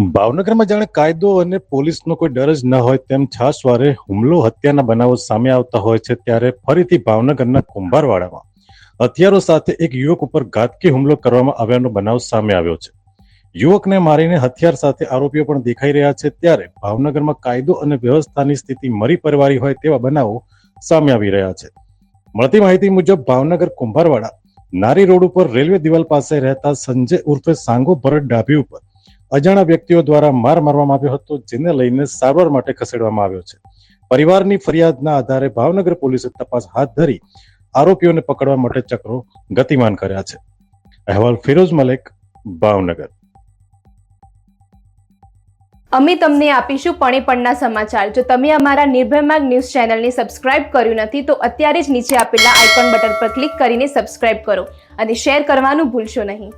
ભાવનગરમાં જાણે કાયદો અને પોલીસનો કોઈ ડર જ ન હોય તેમ છાસવારે હુમલો હત્યાના બનાવો સામે આવતા હોય છે ત્યારે ફરીથી ભાવનગરના કુંભારવાડામાં હથિયારો સાથે એક યુવક ઉપર ઘાતકી હુમલો કરવામાં આવ્યાનો બનાવ સામે આવ્યો છે. યુવકને મારીને હથિયાર સાથે આરોપીઓ પણ દેખાઈ રહ્યા છે ત્યારે ભાવનગરમાં કાયદો અને વ્યવસ્થાની સ્થિતિ મરી પરવારી હોય તેવા બનાવો સામે આવી રહ્યા છે. મળતી માહિતી મુજબ ભાવનગર કુંભારવાડા નારી રોડ ઉપર રેલવે દિવાલ પાસે રહેતા સંજય ઉર્ફે સાંગો ભરત ડાભી ઉપર અજાણ્યા વ્યક્તિઓ દ્વારા માર મારવામાં આવ્યો હતો, જેને લઈને સારવાર માટે ખસેડવામાં આવ્યો છે. પરિવારની ફરિયાદના આધારે ભાવનગર પોલીસે તપાસ હાથ ધરી આરોપીઓને પકડવા માટે ચક્રો ગતિમાન કર્યા છે. અહેવાલ ફિરોઝ મલેક, ભાવનગર. અમે તમને આપીશું પણેપણના સમાચાર. જો તમે અમારા નિર્ભય માર્ગ ન્યૂઝ ચેનલને સબસ્ક્રાઇબ કર્યું નથી, તો અત્યારે જ નીચે આપેલા આઇકોન બટન પર ક્લિક કરીને સબસ્ક્રાઇબ કરો અને શેર કરવાનું ભૂલશો નહીં.